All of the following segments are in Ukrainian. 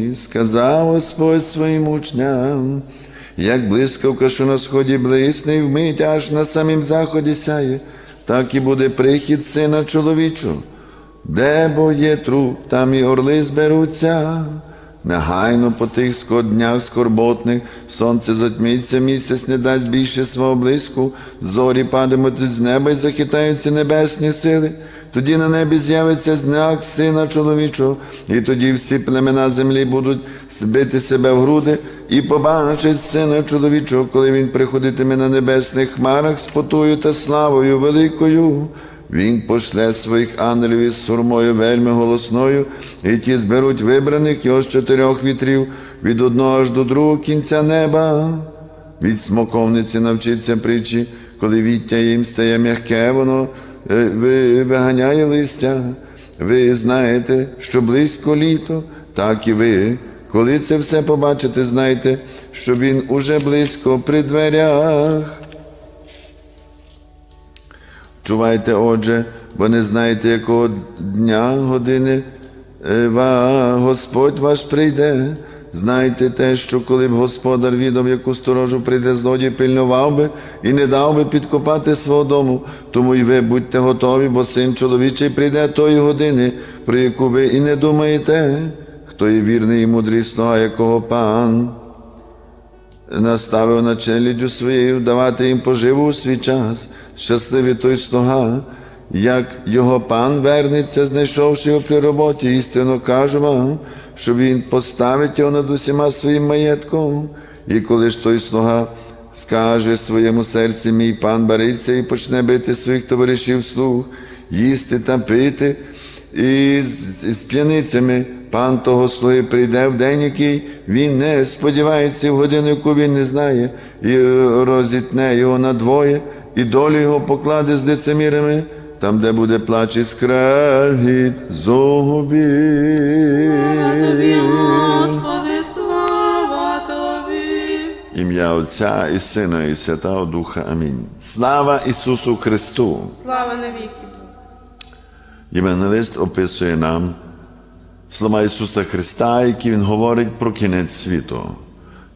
І сказав Господь своїм учням, як блискавка, що на сході блисне, і вмить аж на самім заході сяє, так і буде прихід сина чоловічого. Де бо є труп, там і орли зберуться. Негайно по тих ско- днях скорботних сонце затьміться, місяць не дасть більше свого блиску, зорі падатимуть з неба і захитаються небесні сили. Тоді на небі з'явиться знак сина чоловічого, і тоді всі племена землі будуть збити себе в груди і побачать сина чоловічого, коли він приходитиме на небесних хмарах з потою та славою великою. Він пошле своїх ангелів із сурмою вельми голосною, і ті зберуть вибраних його з чотирьох вітрів від одного аж до другого кінця неба. Від смоковниці навчиться притчі, коли віття їм стає м'яке, воно виганяє листя. Ви знаєте, що близько літо, так і ви. Коли це все побачите, знайте, що він уже близько при дверях. Чувайте, отже, бо не знаєте, якого дня, години е, Господь ваш прийде. Знайте те, що коли б господар відав, яку сторожу прийде злодій, пильнував би і не дав би підкопати свого дому. Тому й ви будьте готові, бо син чоловічий прийде тої години, про яку ви і не думаєте. Хто є вірний і мудрий слуга, якого пан наставив на челядю своєю давати їм поживу у свій час. Щасливий той слуга, як його пан вернеться, знайшовши його при роботі, істинно кажу вам, що він поставить його над усіма своїм маєтком. І коли ж той слуга скаже своєму серці, мій пан бариться і почне бити своїх товаришів слуг, їсти та пити, і з, з п'яницями пан того слуги прийде в день, який він не сподівається, в годину, яку він не знає, і розітне його надвоє, і долю його покладе з лицемірами, там, де буде плач і скрегіт Тобі, зубів. Господи, слава Тобі. Ім'я Отця і Сина, і Святого Духа. Амінь. Слава Ісусу Христу! Слава навіки. Євангелист описує нам слова Ісуса Христа, які Він говорить про кінець світу.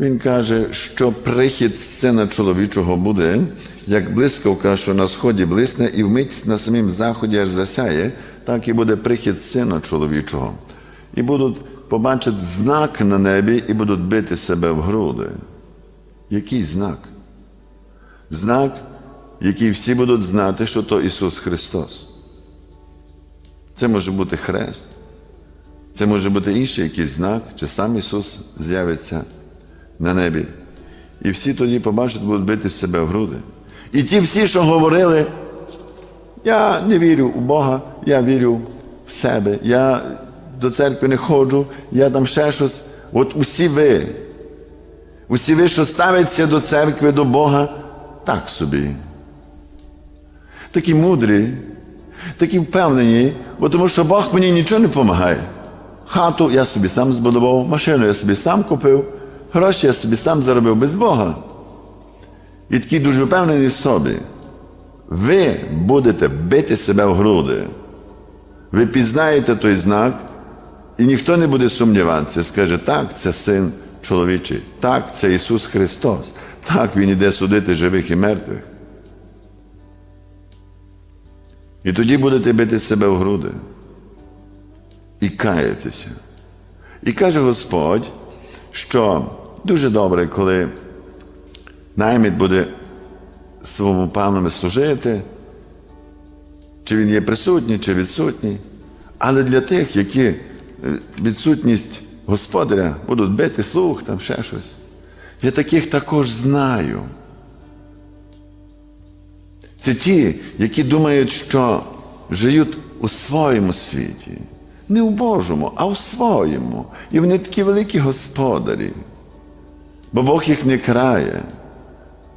Він каже, що прихід Сина чоловічого буде, як блискавка, що на сході блисне, і вмить на самім заході аж засяє, так і буде прихід Сина чоловічого. І будуть побачити знак на небі і будуть бити себе в груди. Який знак? Знак, який всі будуть знати, що то Ісус Христос. Це може бути хрест, це може бути інший якийсь знак, чи сам Ісус з'явиться на небі. І всі тоді побачать, будуть бити в себе в груди. І ті всі, що говорили, я не вірю у Бога, я вірю в себе, я до церкви не ходжу, я там ще щось. От усі ви, усі ви, що ставляться до церкви, до Бога, так собі. Такі мудрі, такі впевнені, бо тому що Бог мені нічого не допомагає. Хату я собі сам збудував, машину я собі сам купив, гроші я собі сам заробив без Бога. І такі дуже впевнені в собі. Ви будете бити себе в груди. Ви пізнаєте той знак, і ніхто не буде сумніватися, скаже, так, це син чоловічий, так, це Ісус Христос, так Він іде судити живих і мертвих. І тоді будете бити себе в груди і каятися. І каже Господь, що дуже добре, коли наймит буде своєму панові служити, чи він є присутній, чи відсутній. Але для тих, які е, відсутність господаря будуть бити слух, там ще щось. Я таких також знаю. Це ті, які думають, що живуть у своєму світі, не у Божому, а у своєму. І вони такі великі господарі. Бо Бог їх не крає.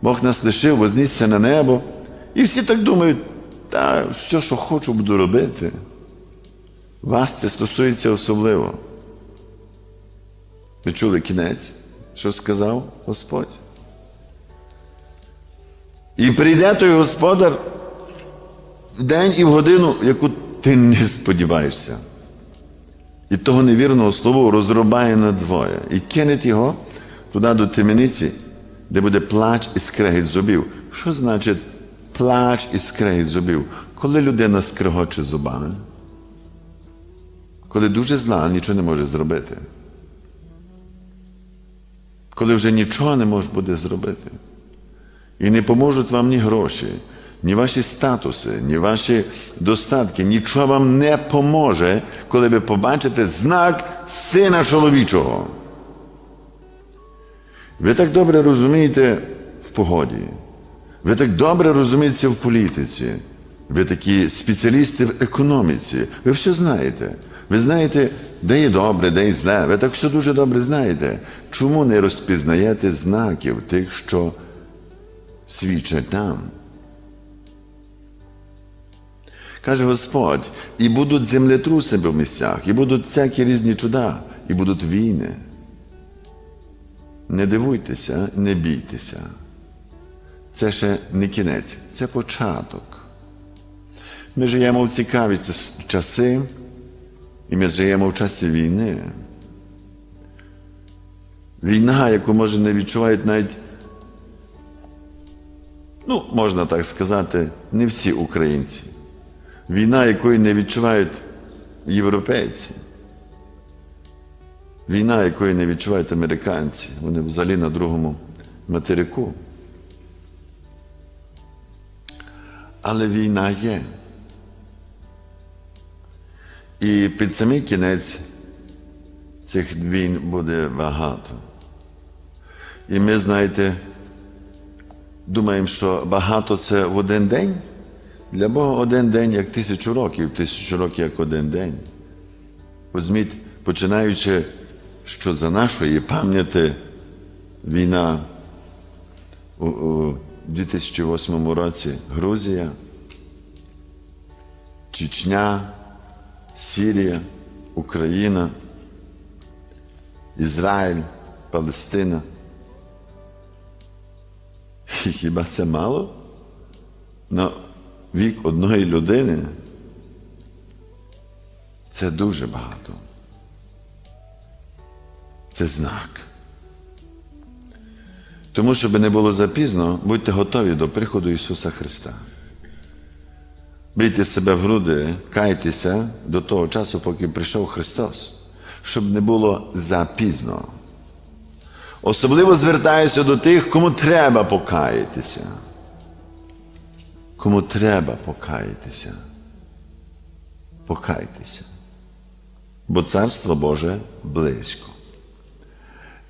Бог нас лишив, вознісся на небо. І всі так думають, та все, що хочу, буду робити. Вас це стосується особливо. Ви чули кінець, що сказав Господь? І прийде той господар в день і в годину, яку ти не сподіваєшся. і того невірного слова розрубає на двоє. І кинеть його туди до темениці, де буде плач і скрегіт зубів. Що значить плач і скрегіт зубів? Коли людина скрегоче зубами, коли дуже зла, нічого не може зробити. Коли вже нічого не може буде зробити. І не поможуть вам ні гроші, ні ваші статуси, ні ваші достатки, нічого вам не поможе, коли ви побачите знак сина чоловічого. Ви так добре розумієте в погоді, ви так добре розумієте в політиці, ви такі спеціалісти в економіці, ви все знаєте. Ви знаєте, де є добре, де є зле. Ви так все дуже добре знаєте. Чому не розпізнаєте знаків тих, що свідчать нам? Каже Господь, і будуть землетруси в місцях, і будуть всякі різні чуда, і будуть війни. Не дивуйтеся, не бійтеся. Це ще не кінець, це початок. Ми живемо в цікаві часи, і ми живемо в часі війни. Війна, яку може не відчувають навіть, ну, можна так сказати, не всі українці. Війна, якої не відчувають європейці. Війна, якої не відчувають американці. Вони взагалі на другому материку. Але війна є. І під самий кінець цих війн буде багато. І ми, знаєте, думаємо, що багато це в один день. Для Бога один день як тисячу років, тисячу років як один день. Візьміть, починаючи, що за нашої пам'яті війна у, у 2008 році Грузія, Чечня, Сірія, Україна, Ізраїль, Палестина. Хіба це мало? На вік одної людини це дуже багато. Це знак. Тому, щоб не було запізно, будьте готові до приходу Ісуса Христа. Бийте себе в груди, кайтеся до того часу, поки прийшов Христос, щоб не було запізно. Особливо звертаюся до тих, кому треба покаятися. Кому треба покаятися. Покайтеся. Бо Царство Боже близько.